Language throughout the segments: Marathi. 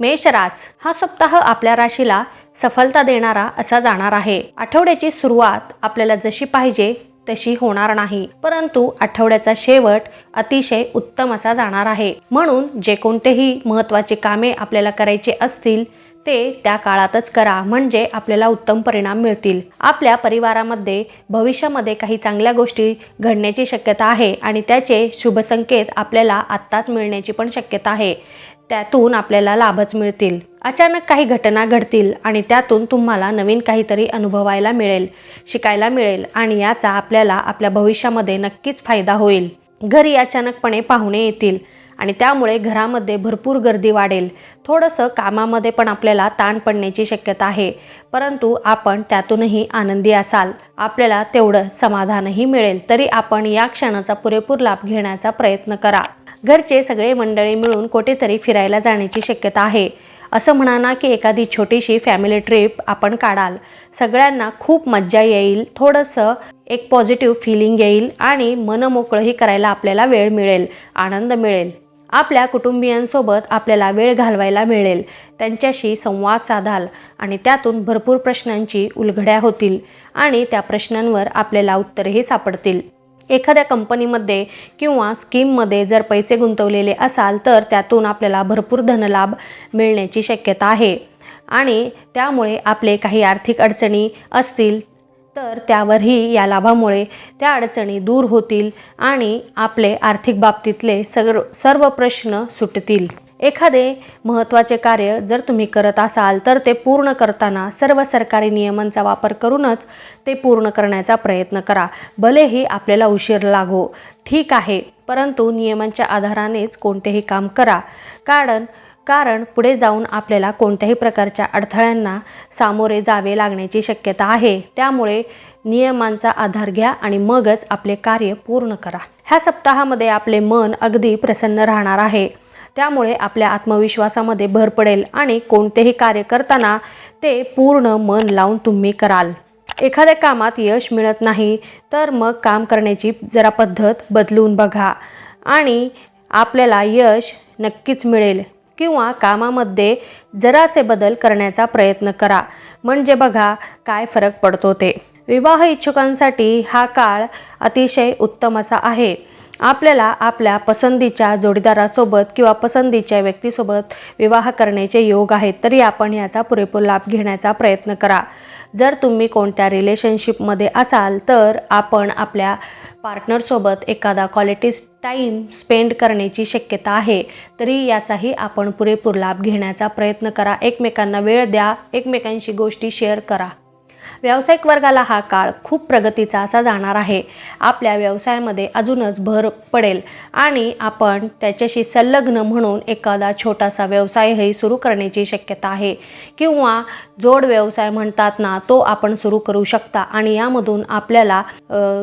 मेष रास हा सप्ताह आपल्या राशीला सफलता देणारा असा जाणार आहे. आठवड्याची सुरुवात आपल्याला जशी पाहिजे तशी होणार नाही. परंतु आठवड्याचा शेवट अतिशय उत्तम असा जाणार आहे. म्हणून जे कोणतेही महत्त्वाची कामे आपल्याला करायचे असतील ते त्या काळातच करा. म्हणजे आपल्याला उत्तम परिणाम मिळतील. आपल्या परिवारामध्ये भविष्यामध्ये काही चांगल्या गोष्टी घडण्याची शक्यता आहे आणि त्याचे शुभ संकेत आपल्याला आत्ताच मिळण्याची पण शक्यता आहे. त्यातून आपल्याला लाभच मिळतील. अचानक काही घटना घडतील आणि त्यातून तुम्हाला नवीन काहीतरी अनुभवायला मिळेल शिकायला मिळेल आणि याचा आपल्याला आपल्या भविष्यामध्ये नक्कीच फायदा होईल. घरी अचानकपणे पाहुणे येतील आणि त्यामुळे घरामध्ये भरपूर गर्दी वाढेल. थोडंसं कामामध्ये पण आपल्याला ताण पडण्याची शक्यता आहे. परंतु आपण त्यातूनही आनंदी असाल. आपल्याला तेवढं समाधानही मिळेल. तरी आपण या क्षणाचा पुरेपूर लाभ घेण्याचा प्रयत्न करा. घरचे सगळे मंडळी मिळून कुठेतरी फिरायला जाण्याची शक्यता आहे. असं म्हणा ना की एखादी छोटीशी फॅमिली ट्रिप आपण काढाल. सगळ्यांना खूप मज्जा येईल थोडंसं एक पॉझिटिव्ह फिलिंग येईल आणि मनमोकळंही करायला आपल्याला वेळ मिळेल आनंद मिळेल. आपल्या कुटुंबियांसोबत आपल्याला वेळ घालवायला मिळेल. त्यांच्याशी संवाद साधाल आणि त्यातून भरपूर प्रश्नांची उलघड्या होतील आणि त्या प्रश्नांवर आपल्याला उत्तरेही सापडतील. एखाद्या कंपनीमध्ये किंवा स्कीममध्ये जर पैसे गुंतवलेले असाल तर त्यातून आपल्याला भरपूर धनलाभ मिळण्याची शक्यता आहे. आणि त्यामुळे आपले काही आर्थिक अडचणी असतील तर त्यावरही या लाभामुळे त्या अडचणी दूर होतील आणि आपले आर्थिक बाबतीतले सग सर्व प्रश्न सुटतील. एखादे महत्त्वाचे कार्य जर तुम्ही करत असाल तर ते पूर्ण करताना सर्व सरकारी नियमांचा वापर करूनच ते पूर्ण करण्याचा प्रयत्न करा. भलेही आपल्याला उशीर लागो ठीक आहे परंतु नियमांच्या आधारानेच कोणतेही काम करा. कारण कारण पुढे जाऊन आपल्याला कोणत्याही प्रकारच्या अडथळ्यांना सामोरे जावे लागण्याची शक्यता आहे. त्यामुळे नियमांचा आधार घ्या आणि मगच आपले कार्य पूर्ण करा. ह्या सप्ताहामध्ये आपले मन अगदी प्रसन्न राहणार आहे. त्यामुळे आपल्या आत्मविश्वासामध्ये भर पडेल आणि कोणतेही कार्य करताना ते पूर्ण मन लावून तुम्ही कराल. एखाद्या कामात यश मिळत नाही तर मग काम करण्याची जरा पद्धत बदलून बघा आणि आपल्याला यश नक्कीच मिळेल किंवा कामामध्ये जराचे बदल करण्याचा प्रयत्न करा. म्हणजे बघा काय फरक पडतो ते. विवाह इच्छुकांसाठी हा काळ अतिशय उत्तम असा आहे. आपल्याला आपल्या पसंतीच्या जोडीदारासोबत किंवा पसंतीच्या व्यक्तीसोबत विवाह करण्याचे योग आहेत तरी आपण याचा पुरेपूर लाभ घेण्याचा प्रयत्न करा. जर तुम्ही कोणत्या रिलेशनशिपमध्ये असाल तर आपण आपल्या पार्टनरसोबत एखादा क्वालिटी टाईम स्पेंड करण्याची शक्यता आहे तरी याचाही आपण पुरेपूर लाभ घेण्याचा प्रयत्न करा. एकमेकांना वेळ द्या एकमेकांशी गोष्टी शेअर करा. व्यावसायिक वर्गाला हा काळ खूप प्रगतीचा असा जाणार आहे. आपल्या व्यवसायामध्ये अजूनच भर पडेल आणि आपण त्याच्याशी संलग्न म्हणून एखादा छोटासा व्यवसायही सुरू करण्याची शक्यता आहे. किंवा जोड व्यवसाय म्हणतात ना तो आपण सुरू करू शकता आणि यामधून आपल्याला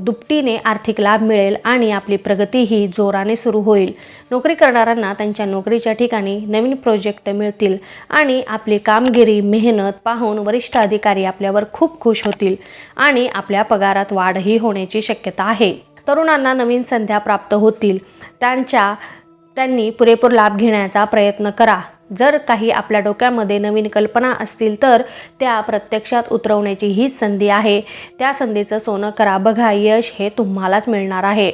दुपटीने आर्थिक लाभ मिळेल आणि आपली प्रगतीही जोराने सुरू होईल. नोकरी करणाऱ्यांना त्यांच्या नोकरीच्या ठिकाणी नवीन प्रोजेक्ट मिळतील आणि आपली कामगिरी मेहनत पाहून वरिष्ठ अधिकारी आपल्यावर खूप खूप खुश होतील आणि आपल्या पगारात वाढही होण्याची शक्यता आहे. तरुणांना नवीन संध्या प्राप्त होतील. त्यांच्या त्यांनी पुरेपूर लाभ घेण्याचा प्रयत्न करा. जर काही आपल्या डोक्यामध्ये नवीन कल्पना असतील तर त्या प्रत्यक्षात उतरवण्याची हीच संधी आहे. त्या संधीचं सोनं करा. बघा यश हे तुम्हालाच मिळणार आहे.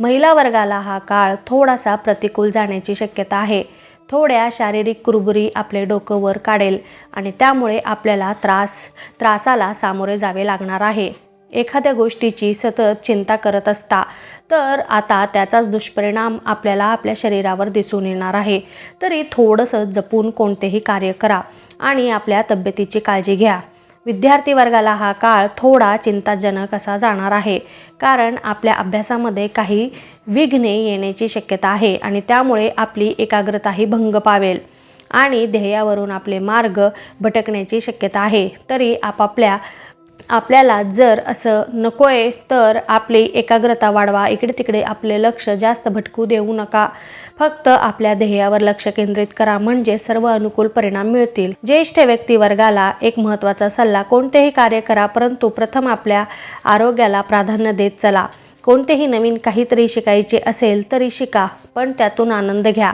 महिला वर्गाला हा काळ थोडासा प्रतिकूल जाण्याची शक्यता आहे. थोड्या शारीरिक कुरबुरी आपले डोकं वर काढेल आणि त्यामुळे आपल्याला त्रास त्रासाला सामोरे जावे लागणार आहे. एखाद्या गोष्टीची सतत चिंता करत असता तर आता त्याचाच दुष्परिणाम आपल्याला आपल्या शरीरावर दिसून येणार आहे. तरी थोडंसं जपून कोणतेही कार्य करा आणि आपल्या तब्येतीची काळजी घ्या. विद्यार्थी वर्गाला हा काळ थोडा चिंताजनक असा जाणार आहे. कारण आपल्या अभ्यासामध्ये काही विघ्ने येण्याची शक्यता आहे आणि त्यामुळे आपली एकाग्रताही भंग पावेल आणि ध्येयावरून आपले मार्ग भटकण्याची शक्यता आहे. तरी आपापल्या आपल्याला जर असं नको आहे तर आपली एकाग्रता वाढवा. इकडे तिकडे आपले लक्ष जास्त भटकू देऊ नका. फक्त आपल्या ध्येयावर लक्ष केंद्रित करा. म्हणजे सर्व अनुकूल परिणाम मिळतील. ज्येष्ठ व्यक्ती वर्गाला एक महत्त्वाचा सल्ला कोणतेही कार्य करा परंतु प्रथम आपल्या आरोग्याला प्राधान्य देत चला. कोणतेही नवीन काहीतरी शिकायचे असेल तरी शिका पण त्यातून आनंद घ्या.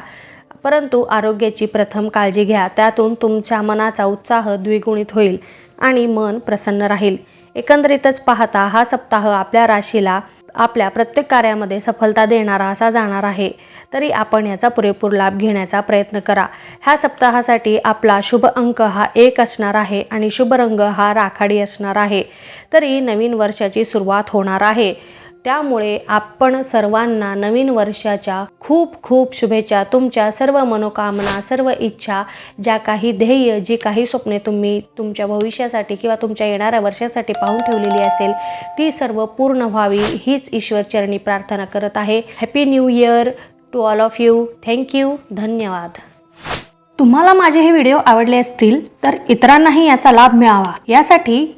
परंतु आरोग्याची प्रथम काळजी घ्या. त्यातून तुमच्या मनाचा उत्साह द्विगुणित होईल आणि मन प्रसन्न राहील. एकंदरीतच पाहता हा सप्ताह आपल्या राशीला आपल्या प्रत्येक कार्यामध्ये सफलता देणारा असा जाणार आहे. तरी आपण याचा पुरेपूर लाभ घेण्याचा प्रयत्न करा. ह्या सप्ताहासाठी आपला शुभ अंक हा एक असणार आहे आणि शुभ रंग हा राखाडी असणार आहे. तरी नवीन वर्षाची सुरुवात होणार आहे. त्यामुळे आपण सर्वांना नवीन वर्षाच्या खूप खूप शुभेच्छा. तुमच्या सर्व मनोकामना सर्व इच्छा ज्या काही ध्येय जी काही स्वप्ने तुम्ही तुमच्या भविष्यासाठी किंवा तुमच्या येणाऱ्या वर्षासाठी पाहून ठेवलेली असेल ती सर्व पूर्ण व्हावी हीच ईश्वरचरणी प्रार्थना करत आहे. Happy new year to all of you thank you धन्यवाद. तुम्हाला माझे हे व्हिडिओ आवडले असतील तर इतरांनाही याचा लाभ मिळावा. यासाठी